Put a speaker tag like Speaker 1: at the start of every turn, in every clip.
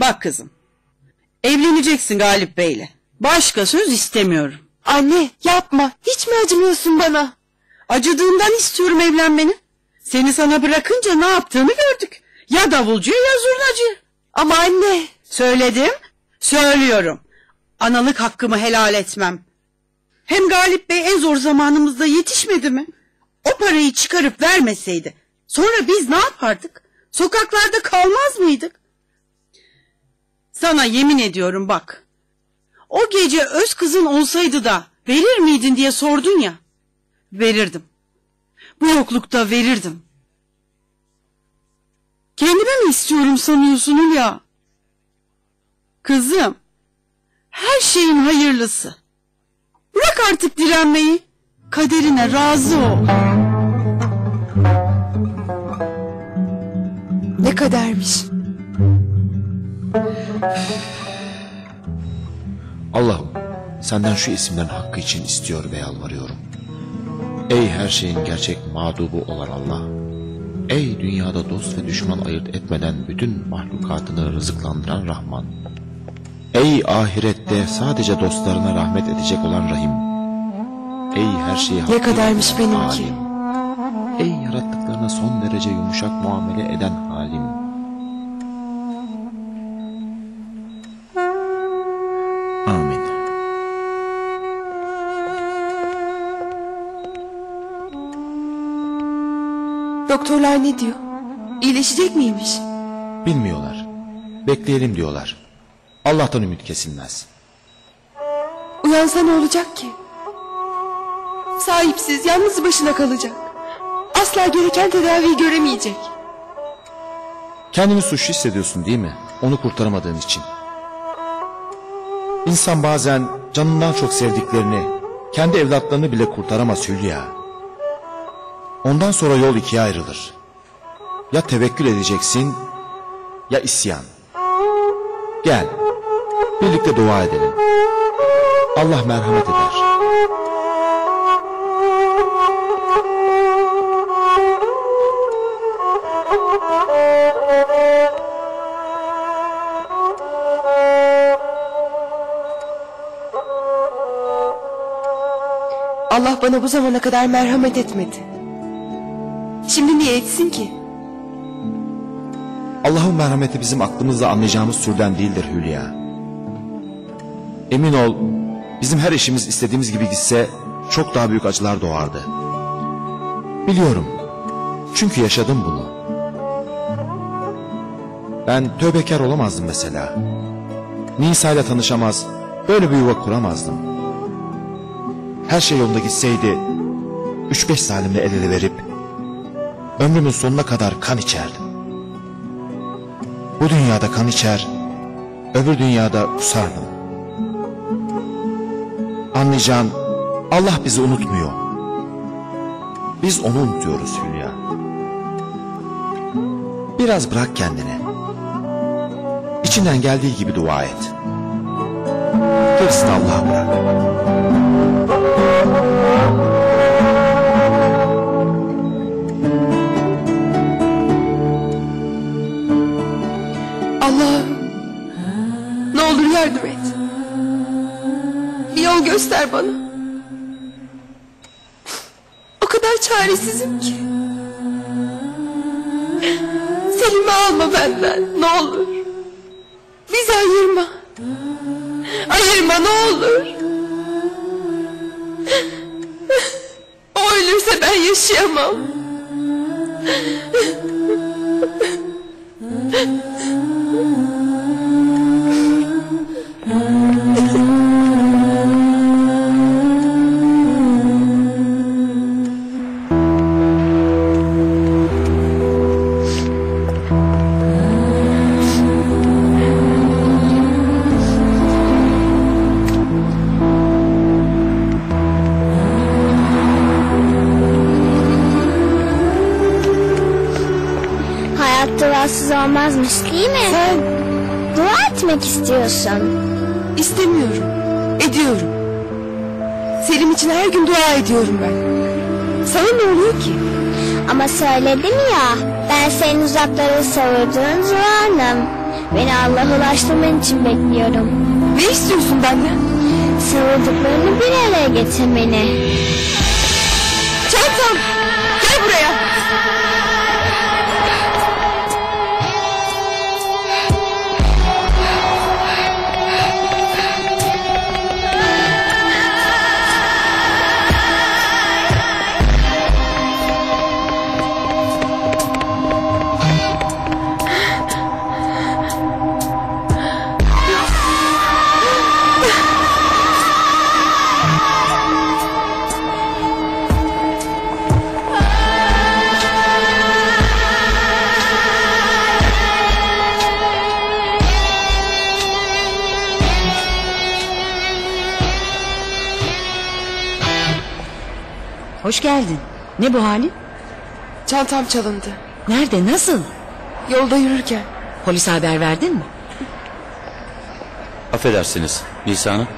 Speaker 1: Bak kızım. Evleneceksin Galip Bey'le. Başka söz istemiyorum.
Speaker 2: Anne yapma. Hiç mi acımıyorsun bana?
Speaker 1: Acıdığımdan istiyorum evlenmeni. Seni sana bırakınca ne yaptığını gördük. Ya davulcu ya zurnacı.
Speaker 2: Ama anne.
Speaker 1: Söyledim, söylüyorum. Analık hakkımı helal etmem. Hem Galip Bey en zor zamanımızda yetişmedi mi? O parayı çıkarıp vermeseydi. Sonra biz ne yapardık? Sokaklarda kalmaz mıydık? Sana yemin ediyorum bak. O gece öz kızın olsaydı da verir miydin diye sordun ya. Verirdim. Bu yoklukta verirdim. Kendime mi istiyorum sanıyorsun Hülya? Kızım, her şeyin hayırlısı. Bırak artık direnmeyi. Kaderine razı ol.
Speaker 2: Ne kadermiş.
Speaker 3: Allah'ım senden şu isimlerin hakkı için istiyor ve yalvarıyorum. Ey her şeyin gerçek mağdubu olan Allah. Ey dünyada dost ve düşman ayırt etmeden bütün mahlukatını rızıklandıran Rahman. Ey ahirette sadece dostlarına rahmet edecek olan Rahim. Ey her şeyi
Speaker 2: kadermiş
Speaker 3: bilen
Speaker 2: benimki.
Speaker 3: alim. Ey yarattıklarına son derece yumuşak muamele eden halim.
Speaker 2: Doktorlar ne diyor? İyileşecek miymiş?
Speaker 3: Bilmiyorlar. Bekleyelim diyorlar. Allah'tan ümit kesilmez.
Speaker 2: Uyansa ne olacak ki? Sahipsiz, yalnız başına kalacak. Asla gereken tedaviyi göremeyecek.
Speaker 3: Kendini suçlu hissediyorsun değil mi? Onu kurtaramadığın için. İnsan bazen canından çok sevdiklerini, kendi evlatlarını bile kurtaramaz Hülya. Ondan sonra yol ikiye ayrılır. Ya tevekkül edeceksin ya isyan. Gel. Birlikte dua edelim. Allah merhamet eder.
Speaker 2: Allah bana bu zamana kadar merhamet etmedi. Şimdi niye etsin ki?
Speaker 3: Allah'ın merhameti bizim aklımızla anlayacağımız türden değildir Hülya. Emin ol bizim her işimiz istediğimiz gibi gitse çok daha büyük acılar doğardı. Biliyorum. Çünkü yaşadım bunu. Ben tövbekar olamazdım mesela. Nisa ile tanışamaz, böyle bir yuva kuramazdım. Her şey yolunda gitseydi, üç beş zalimle el ele verip, ömrümün sonuna kadar kan içerdim. Bu dünyada kan içer, öbür dünyada kusardım. Anlayacağın Allah bizi unutmuyor. Biz onu unutuyoruz Hülya. Biraz bırak kendini. İçinden geldiği gibi dua et. Gerisini Allah'a bırak.
Speaker 2: Yardım et. Bir yol göster bana. O kadar çaresizim ki. Selim'i alma benden ne olur. Bizi ayırma. Ayırma ne olur. O ölürse ben yaşayamam.
Speaker 4: Olmazmış değil mi?
Speaker 2: Sen
Speaker 4: Dua etmek istiyorsun.
Speaker 2: istemiyorum. Ediyorum. Selim için her gün dua ediyorum ben. Sana ne oluyor ki?
Speaker 4: Ama söyledim ya ben senin uzaklara savurduğun Zuhan'ım. Beni Allah'a ulaştırman için bekliyorum.
Speaker 2: Ne istiyorsun benden?
Speaker 4: Savurduklarını bir araya getirmeni.
Speaker 5: Hoş geldin. Ne bu halin?
Speaker 2: Çantam çalındı.
Speaker 5: Nerede, nasıl?
Speaker 2: Yolda yürürken.
Speaker 5: Polise haber verdin mi?
Speaker 6: Affedersiniz Nisa Hanım.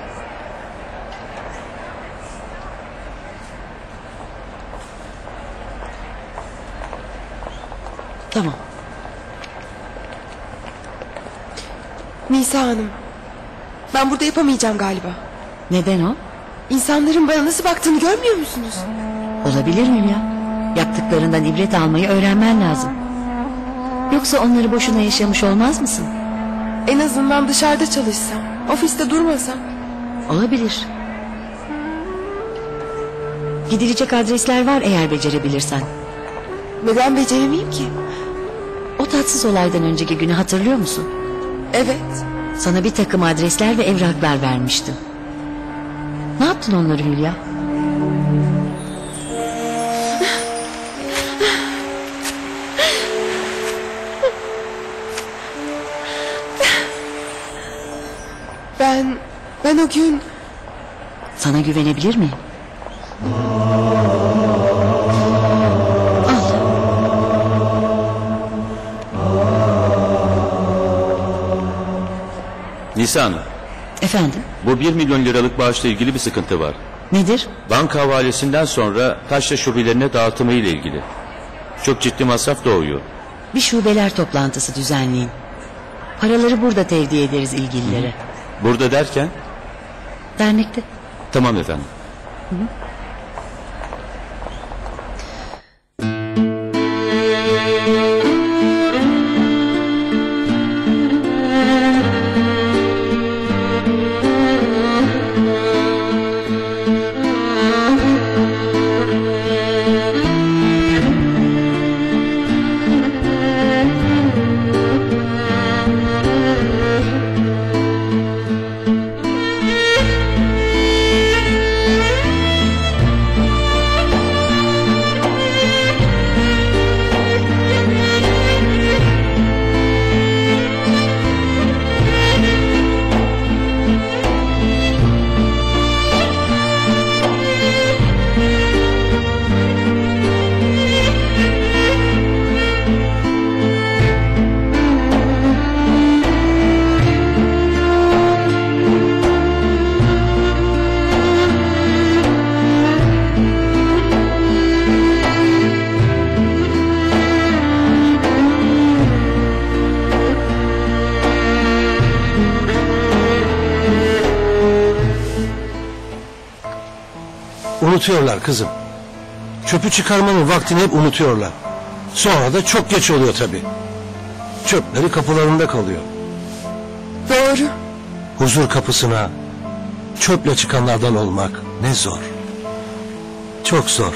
Speaker 5: Tamam.
Speaker 2: Nisa Hanım. Ben burada yapamayacağım galiba.
Speaker 5: Neden o?
Speaker 2: İnsanların bana nasıl baktığını görmüyor musunuz?
Speaker 5: Olabilir miyim ya? Yaptıklarından ibret almayı öğrenmen lazım. Yoksa onları boşuna yaşamış olmaz mısın?
Speaker 2: En azından dışarıda çalışsam. Ofiste durmasam.
Speaker 5: Olabilir. Gidilecek adresler var eğer becerebilirsen.
Speaker 2: Neden beceremeyeyim ki?
Speaker 5: O tatsız olaydan önceki günü hatırlıyor musun?
Speaker 2: Evet.
Speaker 5: Sana bir takım adresler ve evraklar vermiştim. Ne yaptın onları Hülya?
Speaker 2: Ben... Ben o gün...
Speaker 5: Sana güvenebilir miyim? Al.
Speaker 6: Nisa Hanım
Speaker 5: Efendim?
Speaker 6: bu 1 milyon liralık bağışla ilgili bir sıkıntı var.
Speaker 5: Nedir?
Speaker 6: Banka havalesinden sonra taşra şubelerine dağıtımı ile ilgili. Çok ciddi masraf doğuyor.
Speaker 5: Bir şubeler toplantısı düzenleyin. Paraları burada tevdi ederiz ilgililere.
Speaker 6: Burada derken
Speaker 5: Dernekte.
Speaker 6: tamam efendim.
Speaker 7: Unutuyorlar kızım. Çöpü çıkarmanın vaktini hep unutuyorlar. Sonra da çok geç oluyor tabii. Çöpleri kapılarında kalıyor.
Speaker 2: Doğru.
Speaker 7: Huzur kapısına çöple çıkanlardan olmak ne zor. Çok zor.